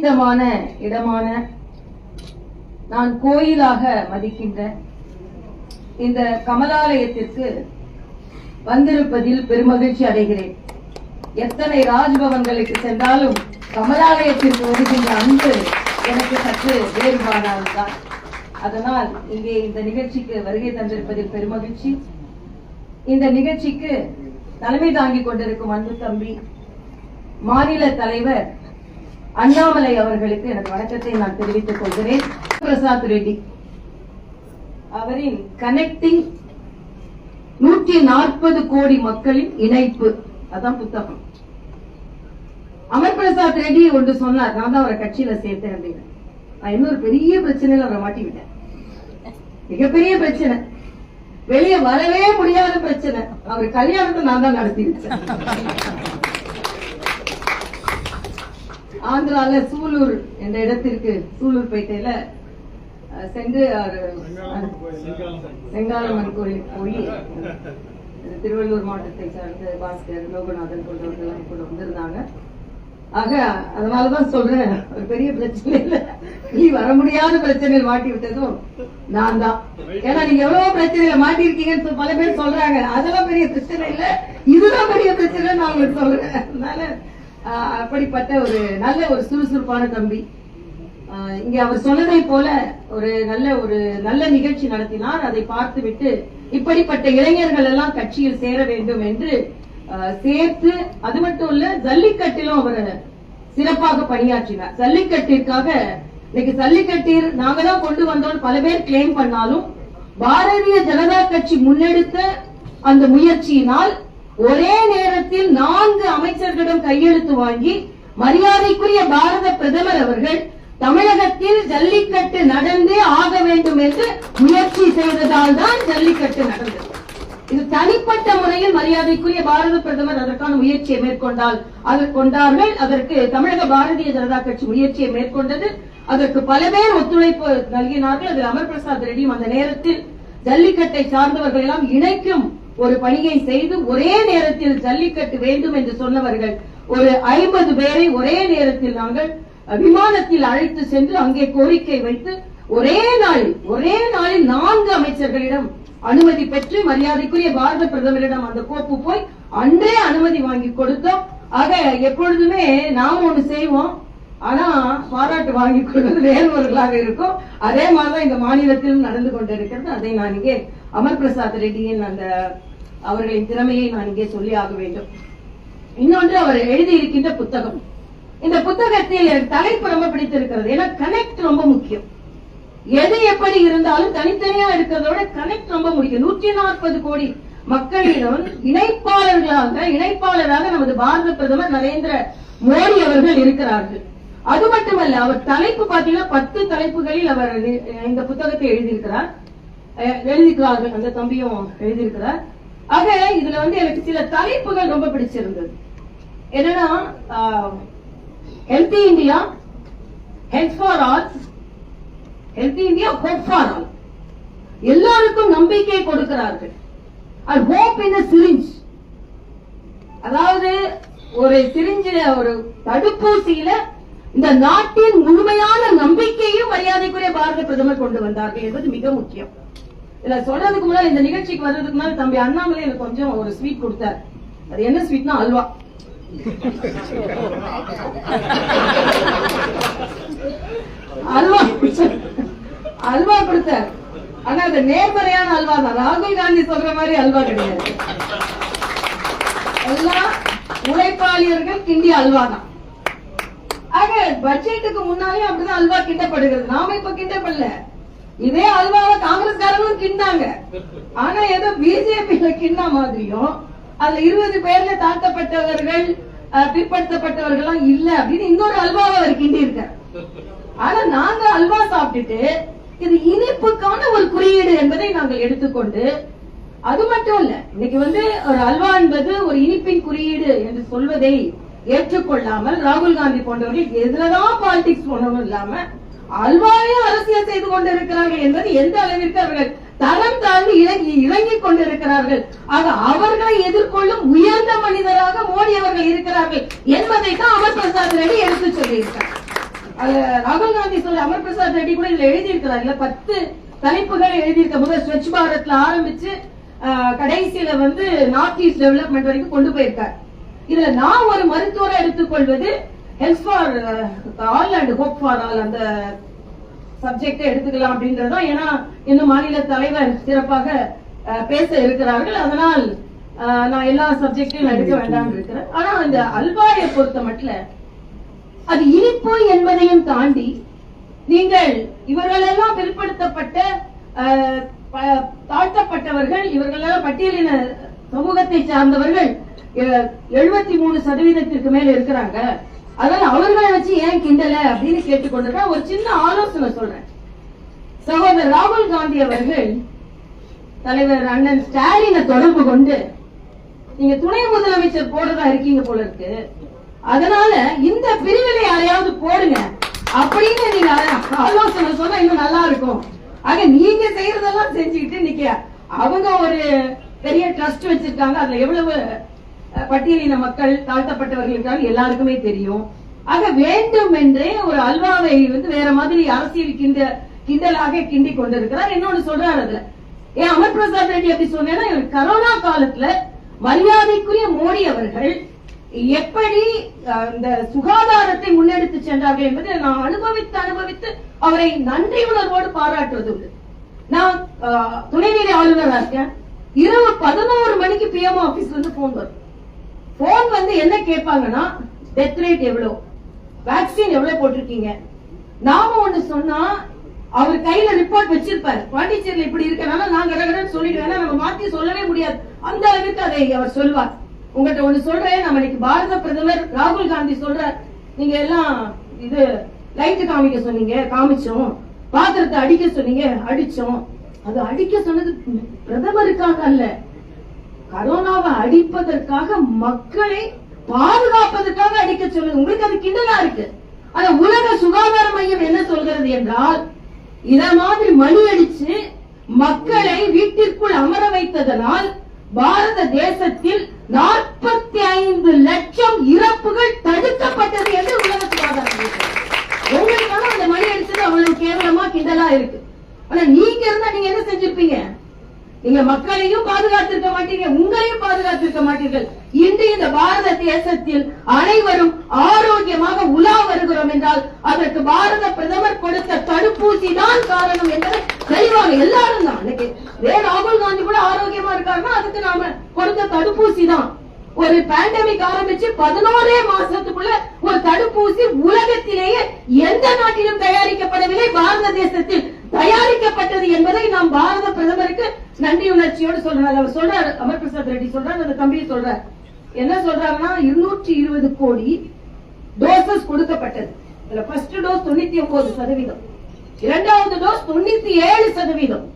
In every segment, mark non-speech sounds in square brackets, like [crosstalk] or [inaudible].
புனிதமான இடமான நான் கோயிலாக மதிக்கின்ற இந்த கமலாலயத்திற்கு வந்திருப்பதில் பெருமகிழ்ச்சி அடைகிறேன். எத்தனை ராஜ்பவன்களுக்கு சென்றாலும் கமலாலயத்திற்கு வருகின்ற அன்பு எனக்கு சற்று வேறுபாடானதுதான் அதனால் இங்கே இந்த நிகழ்ச்சிக்கு வருகை தந்திருப்பதில் பெருமகிழ்ச்சி. இந்த நிகழ்ச்சிக்கு தலைமை தாங்கிக் கொண்டிருக்கும் அன்பு தம்பி மாநில தலைவர் அண்ணாமலை அவர்களுக்கு எனது வணக்கத்தை நான் தெரிவித்துக் கொள்கிறேன். பிரசாத் ரெட்டி அவரின் கனெக்டிங் நூற்றி நாற்பது கோடி மக்களின் இணைப்பு. அதான் புத்தகம். அமர் பிரசாத் ரெட்டி ஒன்று சொன்னார் நான் தான் அவரை கட்சியில சேர்த்தேன் அப்படின்னு. நான் இன்னொரு பெரிய பிரச்சனையில அவரை மாட்டி விட்டேன். மிகப்பெரிய பிரச்சனை. வெளியே வரவே முடியாத பிரச்சனை. அவர் கல்யாணத்தை நான் தான் நடத்தி வச்சேன் ஆந்திரால சூலூர் என்ற இடத்திற்கு சூலூர் பேட்டையில சென்று செங்காலம்மன் கோயில் போய் திருவள்ளூர் மாவட்டத்தை சார்ந்த பாஸ்கர் லோகநாதன் போன்றவர்கள் கூட வந்திருந்தாங்க. ஆக அதனாலதான் சொல்றேன் ஒரு பெரிய பிரச்சனை இல்ல. நீ வர முடியாத பிரச்சனையில் மாட்டி விட்டதும் நான் தான். ஏன்னா நீங்க எவ்வளவு பிரச்சனையில மாட்டி இருக்கீங்கன்னு சொல்லி பல பேர் சொல்றாங்க. அதெல்லாம் பெரிய பிரச்சனை இல்ல. இதுதான் பெரிய பிரச்சனை நான் உங்களுக்கு சொல்றேன். அதனால அப்படிப்பட்ட ஒரு நல்ல ஒரு சுறுசுறுப்பான தம்பி. இங்க அவர் சொன்னதை போல ஒரு நல்ல ஒரு நல்ல நிகழ்ச்சி நடத்தினார். அதை பார்த்துவிட்டு இப்படிப்பட்ட இளைஞர்கள் எல்லாம் கட்சியில் சேர வேண்டும் என்று ஆஹ், சேர்த்து அது மட்டும் இல்ல ஜல்லிக்கட்டிலும் அவர் சிறப்பாக பணியாற்றினார். ஜல்லிக்கட்டிற்காக இன்னைக்கு ஜல்லிக்கட்டில் நாங்க தான் கொண்டு வந்தோம் பல பேர் கிளைம் பண்ணாலும் பாரதிய ஜனதா கட்சி முன்னெடுத்த அந்த முயற்சியினால் ஒரே நேரத்தில் நான்கு அமைச்சர்களிடம் கையெழுத்து வாங்கி மரியாதைக்குரிய பாரத பிரதமர் அவர்கள் தமிழகத்தில் ஜல்லிக்கட்டு நடந்தே ஆக வேண்டும் என்று முயற்சி செய்ததால் தான் ஜல்லிக்கட்டு நடந்தது. இது தனிப்பட்ட முறையில் மரியாதைக்குரிய பாரத பிரதமர் அதற்கான முயற்சியை மேற்கொண்டால் அதை கொண்டார்கள். அதற்கு தமிழக பாரதிய ஜனதா கட்சி முயற்சியை மேற்கொண்டது. அதற்கு பல பேர் ஒத்துழைப்பு நல்கினார்கள். அதில் அமர் பிரசாத் ரெட்டியும் அந்த நேரத்தில் ஜல்லிக்கட்டை சார்ந்தவர்கள் எல்லாம் இணைக்கும் ஒரு பணியை செய்து ஒரே நேரத்தில் ஜல்லிக்கட்டு வேண்டும் என்று சொன்னவர்கள் ஒரு ஐம்பது பேரை ஒரே நேரத்தில் நாங்கள் விமானத்தில் அழைத்து சென்று அங்கே கோரிக்கை வைத்து ஒரே நாளில் ஒரே நாளில் நான்கு அமைச்சர்களிடம் அனுமதி பெற்று மரியாதைக்குரிய பாரத பிரதமரிடம் அந்த கோப்பு போய் அன்றே அனுமதி வாங்கி கொடுத்தோம். ஆக எப்பொழுதுமே நாம் ஒண்ணு செய்வோம். ஆனா பாராட்டு வாங்கி கொள்வது வேறுவர்களாக இருக்கும். அதே மாதிரிதான் இந்த மாநிலத்திலும் நடந்து கொண்டிருக்கிறது. அதை நான் இங்கே அமர் பிரசாத் ரெட்டியின் அந்த அவர்களின் திறமையை நான் இங்கே சொல்லி ஆக வேண்டும். இன்னொன்று அவர் எழுதியிருக்கின்ற புத்தகம். இந்த புத்தகத்தில் எனக்கு தலைப்பு ரொம்ப பிடித்திருக்கிறது. ஏன்னா கனெக்ட் ரொம்ப முக்கியம். எது எப்படி இருந்தாலும் தனித்தனியா இருக்கிறத விட கனெக்ட் ரொம்ப முக்கியம். நூற்றி நாற்பது கோடி மக்களிடம் இணைப்பாளர்களாக இணைப்பாளராக நமது பாரத பிரதமர் நரேந்திர மோடி அவர்கள் இருக்கிறார்கள். அது மட்டுமல்ல அவர் தலைப்பு பார்த்தீங்கன்னா பத்து தலைப்புகளில் அவர் இந்த புத்தகத்தை எழுதியிருக்கிறார். எழுதிக்கிறார்கள் அந்த தம்பியும் எழுதியிருக்கிறார். ஆக இதுல வந்து எனக்கு சில தலைப்புகள் ரொம்ப பிடிச்சிருந்தது. என்னன்னா healthy India health for all healthy India hope for all எல்லாருக்கும் நம்பிக்கை கொடுக்கிறார்கள். அண்ட் ஹோப் இன் சிரிஞ்ச் அதாவது ஒரு சிரிஞ்சில ஒரு தடுப்பூசியில இந்த நாட்டின் முழுமையான நம்பிக்கையும் மரியாதைக்குரிய பாரத பிரதமர் கொண்டு வந்தார்கள் என்பது மிக முக்கியம். இல்ல சொல்றதுக்கு முன்னாடி இந்த நிகழ்ச்சிக்கு வர்றதுக்கு முன்னாடி தம்பி அண்ணாமலை எனக்கு கொஞ்சம் ஒரு ஸ்வீட் கொடுத்தார். அது என்ன ஸ்வீட்னா அல்வா. அல்வா அல்வா கொடுத்தார். ஆனா அது நேர்மறையான அல்வா தான். ராகுல் காந்தி சொல்ற மாதிரி அல்வா கிடையாது. எல்லாம் உழைப்பாளியர்கள் கிண்டி அல்வா தான். ஆக பட்ஜெட்டுக்கு முன்னாலே அப்படிதான் அல்வா கிண்டப்படுகிறது. நாம இப்ப கிண்டப்படல. இதே அல்வாவை காங்கிரஸ்காரங்களும் கிண்டாங்க. ஆனா ஏதோ பிஜேபியில கிண்ண மாதிரியும் அதுல இருபது பேர்ல தாழ்த்தப்பட்டவர்கள் பிற்படுத்தப்பட்டவர்கள் எல்லாம் இல்ல அப்படின்னு இன்னொரு அல்வாவை அவர் கிண்டி இருக்கார் ஆனா நாங்க அல்வா சாப்பிட்டுட்டு இது இனிப்புக்கான ஒரு குறியீடு என்பதை நாங்கள் எடுத்துக்கொண்டு அது மட்டும் இல்ல இன்னைக்கு வந்து ஒரு அல்வா என்பது ஒரு இனிப்பின் குறியீடு என்று சொல்வதை ஏற்றுக்கொள்ளாமல் ராகுல் காந்தி போன்றவர்கள் எதுலதான் பாலிடிக்ஸ் போனவும் இல்லாம அல்வாவையும் அரசியல் செய்து கொண்டிருக்கிறார்கள் என்பது எந்த அளவிற்கு அவர்கள் தரம் தாழ்ந்து இறங்கி இறங்கிக் கொண்டிருக்கிறார்கள். ஆக அவர்களை எதிர்கொள்ளும் உயர்ந்த மனிதராக மோடி அவர்கள் இருக்கிறார்கள் என்பதை தான் அமர் பிரசாத் ரெட்டி எடுத்து சொல்லியிருக்கார். அதுல ராகுல் காந்தி சொல்ல அமர் பிரசாத் ரெட்டி கூட இதுல எழுதியிருக்கிறார். இல்ல பத்து தலைப்புகள் எழுதியிருக்க முதல் ஸ்வச் பாரத்ல ஆரம்பிச்சு ஆஹ், கடைசியில வந்து நார்த் ஈஸ்ட் டெவலப்மெண்ட் வரைக்கும் கொண்டு போயிருக்கார். இதுல நான் ஒரு மருத்துவரை எடுத்துக்கொள்வது help for all and hope for all அந்த சப்ஜெக்டை எடுத்துக்கலாம் அப்படின்றதும் ஏன்னா இன்னும் மாநில தலைவர் சிறப்பாக அஹ், பேச இருக்கிறார்கள். அதனால் நான் எல்லா சப்ஜெக்டையும் எடுக்க வேண்டாம் இருக்கிறேன். ஆனா அந்த அல்வாயை பொறுத்த மட்டும் அது இனிப்பு என்பதையும் தாண்டி நீங்கள் இவர்களெல்லாம் பிற்படுத்தப்பட்ட அஹ், தாழ்த்தப்பட்டவர்கள் இவர்களெல்லாம் பட்டியலின சமூகத்தை சார்ந்தவர்கள் எழுபத்தி மூணு சதவீதத்திற்கு மேல இருக்கிறாங்க. அதனால அவர்களை வச்சு ஏன் கிண்டல அப்படின்னு கேட்டுக்கொண்டிருக்க ஒரு சின்ன ஆலோசனை சொல்றேன். சகோதரர் ராகுல் காந்தி அவர்கள் தலைவர் அண்ணன் ஸ்டாலினை தொடர்பு கொண்டு நீங்க துணை முதலமைச்சர் போடுறதா இருக்கீங்க போல இருக்கு. அதனால இந்த பிரிவினை யாரையாவது போடுங்க அப்படின்னு நீங்க ஆலோசனை சொன்னா இன்னும் நல்லா இருக்கும். ஆக நீங்க செய்யறதெல்லாம் செஞ்சுக்கிட்டு இன்னைக்கு அவங்க ஒரு பெரிய ட்ரஸ்ட் வச்சிருக்காங்க அதுல எவ்வளவு பட்டியலின மக்கள் தாழ்த்தப்பட்டவர்களுக்காக எல்லாருக்குமே தெரியும். ஆக வேண்டும் என்றே ஒரு அல்வாவை வந்து வேற மாதிரி அரசியல் கிண்ட கிண்டலாக கிண்டி கொண்டிருக்கிறார். இன்னொன்னு சொல்றாரு அதுல. ஏன் அமர் பிரசாத் ரெட்டி அப்படி சொன்னேன்னா கரோனா காலத்துல மரியாதைக்குரிய மோடி அவர்கள் எப்படி இந்த சுகாதாரத்தை முன்னெடுத்து சென்றார்கள் என்பதை நான் அனுபவித்து அனுபவித்து அவரை நன்றி உணர்வோடு பாராட்டுவது உண்டு. நான் துணைநிலை ஆளுநரா இருக்கேன் இரவு பதினோரு மணிக்கு பிஎம் ஆபீஸ்ல இருந்து போன் வரும். போன் வந்து என்ன கேட்பாங்கன்னா டெத் ரேட் எவ்வளவு வேக்சின் எவ்வளவு போட்டிருக்கீங்க? நாம ஒண்ணு சொன்னா அவர் கையில ரிப்போர்ட் வச்சிருப்பாரு. பாண்டிச்சேரியில இப்படி இருக்கனால நான் கடகடன்னு சொல்லிடுவேன். நம்ம மாத்தி சொல்லவே முடியாது. அந்த அளவுக்கு அதை அவர் சொல்வார். உங்ககிட்ட ஒண்ணு சொல்றேன். நம்ம இன்னைக்கு பாரத பிரதமர் ராகுல் காந்தி சொல்றார். நீங்க எல்லாம் இது லைட் காமிக்க சொன்னீங்க காமிச்சோம். பாத்திரத்தை அடிக்க சொன்னீங்க அடிச்சோம். அது அடிக்க சொன்னது பிரதமருக்காக அல்ல. கரோனாவை அடிப்பதற்காக மக்களை பாதுகாப்பதற்காக அடிக்க சொல்லுங்க உங்களுக்கு அது கிண்டலா இருக்கு. ஆனா உலக சுகாதார மையம் என்ன சொல்கிறது என்றால் இத மாதிரி மணி அடிச்சு மக்களை வீட்டிற்குள் அமர வைத்ததனால் பாரத தேசத்தில் நாற்பத்தி ஐந்து லட்சம் இறப்புகள் தடுக்கப்பட்டது என்று உலக சுகாதார மையம் சொல்கிறது. உங்களுக்கான அந்த மணி அடிச்சது அவ்வளவு கேவலமா கிண்டலா இருக்கு ஆனா நீங்க இருந்தா நீங்க என்ன செஞ்சிருப்பீங்க நீங்க மக்களையும் பாதுகாத்திருக்க மாட்டீங்க உங்களையும் பாதுகாத்திருக்க மாட்டீர்கள். இன்று இந்த பாரத தேசத்தில் அனைவரும் ஆரோக்கியமாக உலா வருகிறோம் என்றால் அதற்கு பாரத பிரதமர் கொடுத்த தடுப்பூசி தான் காரணம் என்பதை தெளிவாக எல்லாரும் தான் ராகுல் காந்தி கூட ஆரோக்கியமா இருக்காருன்னா அதுக்கு நாம கொடுத்த தடுப்பூசி தான். ஒரு பேண்டமிக் ஆரம்பிச்சு பதினோரே மாசத்துக்குள்ள ஒரு தடுப்பூசி உலகத்திலேயே எந்த நாட்டிலும் தயாரிக்கப்படவில்லை பாரத தேசத்தில். தயாரிக்கப்பட்டது என்பதை நாம் பாரத பிரதமருக்கு நன்றி உணர்ச்சியோடு சொல்றாரு. அவர் சொல்றாரு அமர் பிரசாத் ரெட்டி சொல்றாரு அந்த தம்பி சொல்றாரு. என்ன சொல்றாருன்னா இருநூற்றி இருபது கோடி டோசஸ் கொடுக்கப்பட்டது. இதுல ஃபர்ஸ்ட் டோஸ் தொண்ணூத்தி ஒன்பது சதவீதம். இரண்டாவது டோஸ் தொண்ணூத்தி ஏழு சதவீதம்.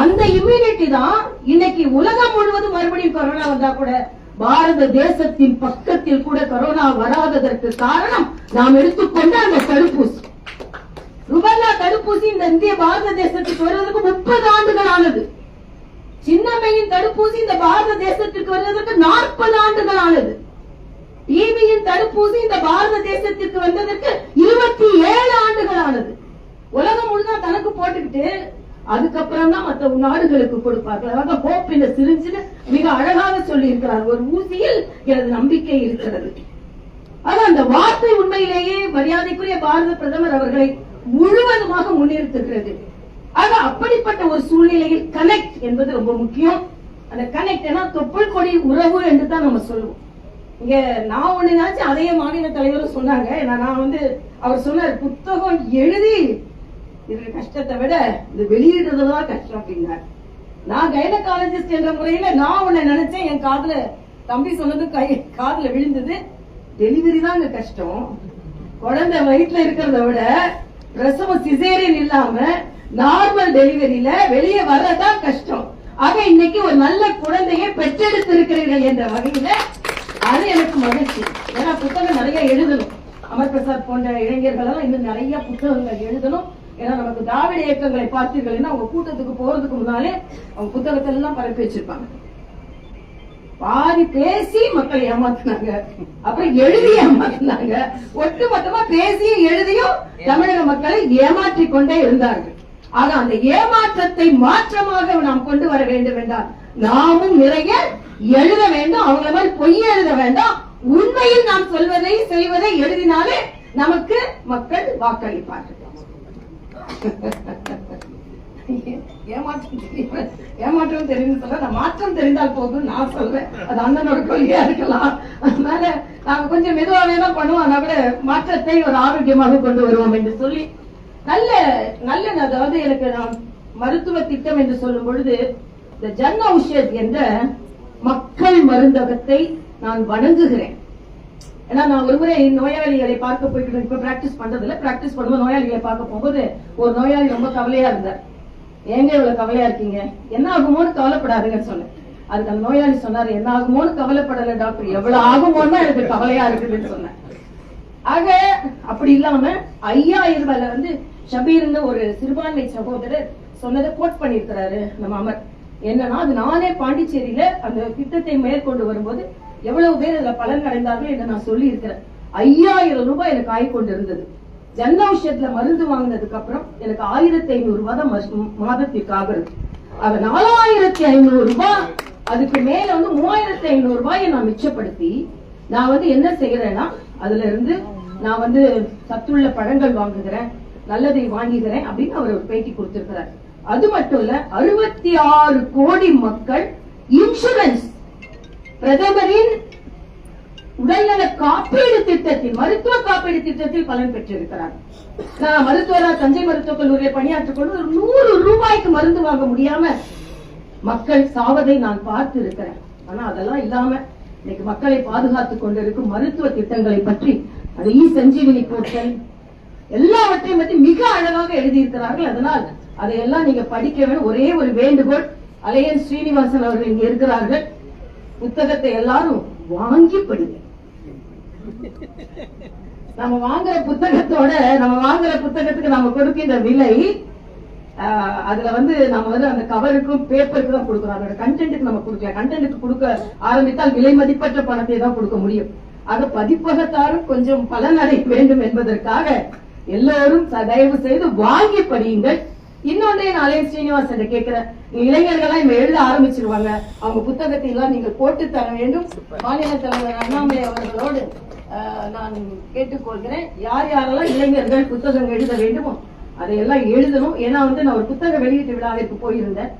அந்த இம்யூனிட்டி தான் இன்னைக்கு உலகம் முழுவதும் மறுபடியும் கொரோனா வந்தா கூட பாரத தேசத்தின் பக்கத்தில் கூட கொரோனா வராததற்கு காரணம் நாம் எடுத்துக்கொண்ட அந்த தடுப்பூசி. ருபல்லா தடுப்பூசி இந்த இந்திய பாரத தேசத்துக்கு வருவதற்கு முப்பது ஆண்டுகள் ஆனது. சின்னம்மையின் தடுப்பூசி இந்த பாரத தேசத்திற்கு வருவதற்கு நாற்பது ஆண்டுகள் ஆனது. டிபியின் தடுப்பூசி இந்த பாரத தேசத்திற்கு வந்ததற்கு இருபத்தி ஏழு ஆண்டுகள் ஆனது. உலகம் முழுதா தனக்கு போட்டுக்கிட்டு அதுக்கப்புறம் தான் மற்ற நாடுகளுக்கு கொடுப்பார்கள். அதாவது இந்த சிரிஞ்சுன்னு மிக அழகாக சொல்லி இருக்கிறார் ஒரு ஊசியில் எனது நம்பிக்கை இருக்கிறது. ஆனா அந்த வார்த்தை உண்மையிலேயே மரியாதைக்குரிய பாரத பிரதமர் அவர்களை முழுவதுமாக முன்னிறுத்துகிறது ஆக அப்படிப்பட்ட ஒரு சூழ்நிலையில் கனெக்ட் என்பது ரொம்ப முக்கியம். அந்த கனெக்ட் ஏன்னா தொப்புள் கொடி உறவு என்று தான் நம்ம சொல்லுவோம். இங்க நான் ஒண்ணு நினைச்சு மாநில தலைவரும் சொன்னாங்க. ஏன்னா நான் வந்து அவர் சொன்னார் புத்தகம் எழுதி இருக்கிற கஷ்டத்தை விட இது வெளியிடுறதுதான் கஷ்டம் அப்படின்னார். நான் கைனகாலஜிஸ்ட் என்ற முறையில நான் உன்னை நினைச்சேன். என் காதுல தம்பி சொன்னது கை காதுல விழுந்தது. டெலிவரி தான் கஷ்டம். குழந்தை வயிற்றுல இருக்கிறத விட பிரசவம் சிசேரியன் இல்லாம நார்மல் டெலிவரியில வெளியே வர்றதுதான் கஷ்டம். ஆக இன்னைக்கு ஒரு நல்ல குழந்தையை பெற்றெடுத்திருக்கிறீர்கள் என்ற வகையில அது எனக்கு மகிழ்ச்சி. ஏன்னா புத்தகம் நிறைய எழுதணும். அமர் பிரசாத் போன்ற இளைஞர்கள் எல்லாம் இன்னும் நிறைய புத்தகங்கள் எழுதணும். ஏன்னா நமக்கு திராவிட இயக்கங்களை பார்த்தீர்கள்னா அவங்க கூட்டத்துக்கு போறதுக்கு முன்னாலே அவங்க புத்தகத்தை எல்லாம் பரப்பி வச்சிருப்பாங்க. பாதி பேசி மக்களை ஏமாத்துனாங்க. அப்புறம் எழுதி ஏமாத்துனாங்க. ஒட்டுமொத்தமா பேசியும் எழுதியும் தமிழக மக்களை ஏமாற்றிக் கொண்டே இருந்தார்கள். ஆக அந்த ஏமாற்றத்தை மாற்றமாக நாம் கொண்டு வர வேண்டும் என்றால் நாமும் நிறைய எழுத வேண்டும் அவங்கள மாதிரி பொய் எழுத வேண்டாம். உண்மையில் நாம் சொல்வதை செய்வதை எழுதினாலே நமக்கு மக்கள் வாக்களிப்பார்கள். [laughs] ஏமாற்றம் தெரியும்? ஏமாற்றம் தெரியும் சொல்ல நான் மாற்றம் தெரிந்தால் போதும் நான் சொல்றேன் அது அண்ணனோட கொள்கையா இருக்கலாம். அதனால நாங்க கொஞ்சம் மெதுவாகவே தான் பண்ணுவோம். ஆனா கூட மாற்றத்தை ஒரு ஆரோக்கியமாக கொண்டு வருவோம் என்று சொல்லி நல்ல நல்ல அதாவது எனக்கு நான் மருத்துவ திட்டம் என்று சொல்லும் பொழுது இந்த ஜன் ஔஷத் என்ற மக்கள் மருந்தகத்தை நான் வணங்குகிறேன். ஏன்னா நான் ஒரு முறை நோயாளிகளை பார்க்க போயிட்டு இப்ப பிராக்டிஸ் பண்றது இல்ல பிராக்டிஸ் பண்ணும்போது நோயாளிகளை பார்க்க போகும்போது ஒரு நோயாளி ரொம்ப கவலையா இருந்தார். ஏங்க இவ்வளவு கவலையா இருக்கீங்க? என்ன ஆகுமோன்னு கவலைப்படாதுங்கன்னு சொன்னேன். அதுக்கு அந்த நோயாளி சொன்னாரு என்ன ஆகுமோன்னு கவலைப்படல டாக்டர் எவ்வளவு ஆகுமோன்னு எனக்கு கவலையா இருக்குதுன்னு சொன்னேன். ஆக அப்படி இல்லாம ஐயாயிரம் ரூபாயில வந்து ஷபீர்னு ஒரு சிறுபான்மை சகோதரர் சொன்னதை கோட் பண்ணியிருக்கிறாரு நம்ம அமர் என்னன்னா அது நானே பாண்டிச்சேரியில அந்த திட்டத்தை மேற்கொண்டு வரும்போது எவ்வளவு பேர் அதுல பலன் அடைந்தார்கள் என்று நான் சொல்லி இருக்கிறேன் ஐயாயிரம் ரூபாய் எனக்கு ஆய் கொண்டு இருந்தது ஜன் ஔஷத்ல மருந்து வாங்கினதுக்கு அப்புறம் எனக்கு ஆயிரத்தி ஐநூறு ரூபாய் தான் மாதத்திற்கு ஆகுறது நாலாயிரத்தி ஐநூறு ரூபாய் அதுக்கு மேல வந்து மூவாயிரத்தி ஐநூறு ரூபாயை நான் மிச்சப்படுத்தி நான் வந்து என்ன செய்யறேன்னா அதுல இருந்து நான் வந்து சத்துள்ள பழங்கள் வாங்குகிறேன் நல்லதை வாங்குகிறேன் அப்படின்னு அவர் ஒரு பேட்டி கொடுத்திருக்கிறார். அது மட்டும் இல்ல அறுபத்தி ஆறு கோடி மக்கள் இன்சூரன்ஸ் பிரதமரின் உடல்நல காப்பீடு திட்டத்தில் மருத்துவ காப்பீடு திட்டத்தில் பலன் பெற்றிருக்கிறார் நான் மருத்துவரா தஞ்சை மருத்துவக் கல்லூரியில் பணியாற்றிக் கொண்டு ஒரு நூறு ரூபாய்க்கு மருந்து வாங்க முடியாம மக்கள் சாவதை நான் பார்த்து இருக்கிறேன் ஆனா அதெல்லாம் இல்லாம இன்னைக்கு மக்களை பாதுகாத்துக் கொண்டிருக்கும் மருத்துவ திட்டங்களை பற்றி அது இ சஞ்சீவினி போர்ட்டல் எல்லாவற்றையும் பற்றி மிக அழகாக எழுதியிருக்கிறார்கள். அதனால் அதையெல்லாம் நீங்க படிக்க வேண்டும் ஒரே ஒரு வேண்டுகோள். அலையன் ஸ்ரீனிவாசன் அவர்கள் இங்க இருக்கிறார்கள். புத்தகத்தை எல்லாரும் வாங்கி படிங்க நம்ம வாங்குற புத்தகத்தோட நம்ம வாங்குற புத்தகத்துக்கு நம்ம கொடுக்கின்ற விலை ஆஹ், அதுல வந்து நம்ம வந்து அந்த கவருக்கும் பேப்பருக்கு தான் கொடுக்கறோம். அதோட கண்டென்ட்டுக்கு நம்ம கொடுக்கல. கண்டென்ட்டுக்கு கொடுக்க ஆரம்பித்தால் விலை மதிப்பற்ற பணத்தை தான் கொடுக்க முடியும். ஆக பதிப்பகத்தாரும் கொஞ்சம் பலனடை வேண்டும் என்பதற்காக எல்லோரும் தயவு செய்து வாங்கி படியுங்கள். இன்னொன்றே நான் அலையன் ஸ்ரீனிவாசன் கேட்கிறேன் இளைஞர்கள்லாம் இப்ப எழுத ஆரம்பிச்சிருவாங்க. அவங்க புத்தகத்தை எல்லாம் நீங்கள் போட்டு தர வேண்டும். மாநில தலைவர் அண்ணாமலை அவர்களோடு நான் கேட்டுக்கொள்கிறேன். யார் யாரெல்லாம் இளைஞர்கள் புத்தகம் எழுத வேண்டுமோ அதையெல்லாம் எழுதணும். ஏன்னா வந்து நான் ஒரு புத்தக வெளியீட்டு விழாவிற்கு போயிருந்தேன்.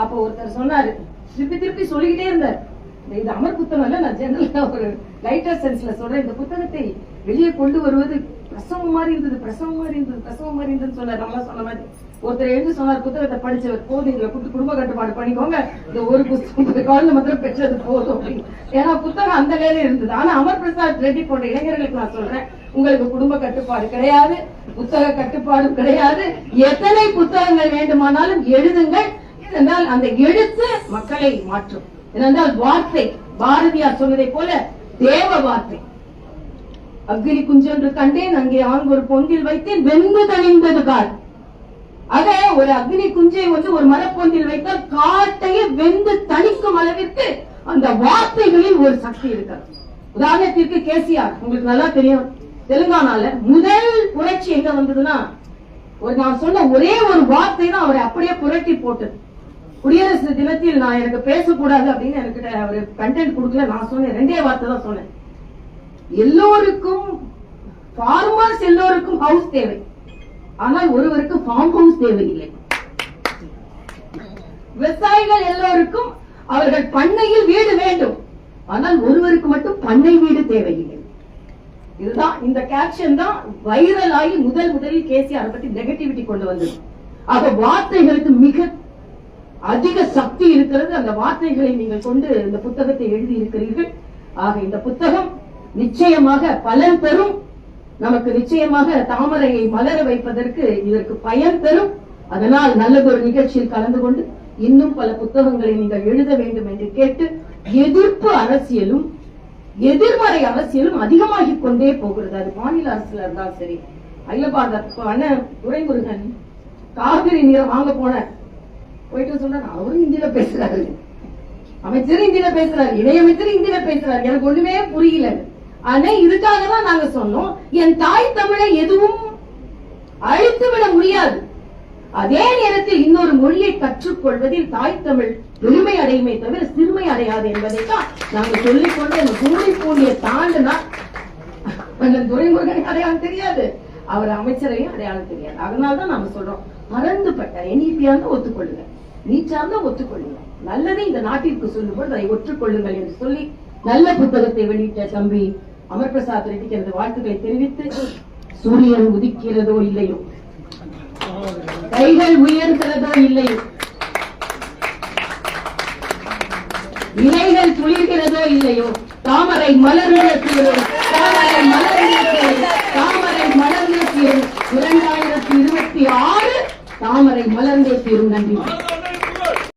அப்போ ஒருத்தர் சொன்னாரு திருப்பி திருப்பி சொல்லிக்கிட்டே இருந்தார். இந்த இது அமர் புத்தகம் இல்ல நான் ஜெனரலா ஒரு லைட்டர் சென்ஸ்ல சொல்றேன். இந்த புத்தகத்தை வெளியே கொண்டு வருவது பிரசவம் மாதிரி இருந்தது பிரசவம் மாதிரி இருந்தது பிரசவம் மாதிரி இருந்ததுன்னு சொன்னார். நம்மளா சொன்ன மாதிரி. ஒருத்தர் எழுந்து சொன்னார் புத்தகத்தை படிச்சவர் போதும் இதுல குடுத்து குடும்ப கட்டுப்பாடு பண்ணிக்கோங்க. இந்த ஒரு புத்தகம் குழந்தை மாத்திரம் பெற்றது போதும் அப்படின்னு. ஏன்னா புத்தகம் அந்த வேலையில இருந்தது. ஆனா அமர் பிரசாத் ரெட்டி போன்ற இளைஞர்களுக்கு நான் சொல்றேன் உங்களுக்கு குடும்ப கட்டுப்பாடு கிடையாது புத்தக கட்டுப்பாடும் கிடையாது. எத்தனை புத்தகங்கள் வேண்டுமானாலும் எழுதுங்கள். என்றால் அந்த எழுத்து மக்களை மாற்றும். ஏனென்றால் வார்த்தை பாரதியார் சொன்னதை போல தேவ வார்த்தை. அக்னி குஞ்சென்று கண்டேன் அங்கே ஆண் ஒரு பொங்கில் வைத்தேன் வெந்து தணிந்தது கால். ஆக ஒரு அக்னி குஞ்சை வந்து ஒரு மரப்பொந்தில் வைத்தால் காட்டையே வெந்து தணிக்கும் அளவிற்கு அந்த வார்த்தைகளில் ஒரு சக்தி இருக்கிறது. உதாரணத்திற்கு கேசிஆர். உங்களுக்கு நல்லா தெரியும். தெலுங்கானால முதல் புரட்சி எங்க வந்ததுன்னா ஒரு நான் சொன்ன ஒரே ஒரு வார்த்தை தான் அவரை அப்படியே புரட்டி போட்டது. குடியரசு தினத்தில் நான் எனக்கு பேசக்கூடாது அப்படின்னு எனக்கு அவர் கண்டென்ட் கொடுக்கல. நான் சொன்னேன். ரெண்டே வார்த்தை தான் சொன்னேன். எல்லோருக்கும் ஃபார்மர்ஸ் எல்லோருக்கும் ஹவுஸ் தேவை. ஆனால் ஒருவருக்கு ஃபார்ம் ஹவுஸ் தேவையில்லை. விவசாயிகள் எல்லோருக்கும் அவர்கள் பண்ணையில் வீடு வேண்டும். ஆனால் ஒருவருக்கு மட்டும் பண்ணை வீடு தேவையில்லை. இதுதான் இந்த கேப்ஷன் தான் வைரல் ஆகி முதல் முதலில் கேசிஆர் பத்தி நெகட்டிவிட்டி கொண்டு வந்தது. ஆக வார்த்தைகளுக்கு மிக அதிக சக்தி இருக்கிறது. அந்த வார்த்தைகளை நீங்கள் கொண்டு இந்த புத்தகத்தை எழுதி இருக்கிறீர்கள் ஆக இந்த புத்தகம் நிச்சயமாக பலன் பெறும் நமக்கு நிச்சயமாக தாமரையை மலர வைப்பதற்கு இதற்கு பயன் தரும். அதனால் நல்லதொரு நிகழ்ச்சியில் கலந்து கொண்டு இன்னும் பல புத்தகங்களை நீங்கள் எழுத வேண்டும் என்று கேட்டு எதிர்ப்பு அரசியலும் எதிர்மறை அரசியலும் அதிகமாகிக் கொண்டே போகிறது. அது மாநில அரசுல இருந்தாலும் சரி அகில துரைமுருகன் காவிரி நீரை வாங்க போன. போயிட்டு சொன்னா அவரும் இந்தியில பேசுறாரு. அமைச்சர் இந்தியில பேசுறாரு இணையமைச்சர் இந்தியில பேசுறாரு. எனக்கு ஒண்ணுமே புரியல. ஆனா இதுக்காக தான் நாங்க சொன்னோம். என் தாய் தமிழை எதுவும் அழித்து விட முடியாது. அதே நேரத்தில் இன்னொரு மொழியை கற்றுக்கொள்வதில் தாய் தமிழ் பெருமை அடையுமே தவிர சிறுமை அடையாது என்பதை தான் நாங்க சொல்லிக்கொண்டு அந்த கூலி கூலியை தாண்டுனா அந்த அடையாளம் தெரியாது. அவர் அமைச்சரையும் அடையாளம் தெரியாது. அதனால தான் நாம சொல்றோம். மறந்துபட்ட என்இபியா ஒத்துக்கொள்ளுங்க. நீச்சார்ந்த ஒத்துக்கொள்ளுங்க. நல்லதை இந்த நாட்டிற்கு சொல்லும்போது அதை ஒற்றுக்கொள்ளுங்கள் என்று சொல்லி நல்ல புத்தகத்தை வெளியிட்ட தம்பி அமர் பிரசாத் ரெட்டிக்கு எனது வாழ்த்துக்களை தெரிவித்து சூரியன் உதிக்கிறதோ இல்லையோ? கைகள் உயர்கிறதோ இல்லையோ? இலைகள் துளிர்கிறதோ இல்லையோ? தாமரை மலர்ந்த தாமரை மலர் தாமரை மலர் தீரும் இரண்டாயிரத்தி இருபத்தி ஆறு தாமரை மலர் தீரும் நன்றி.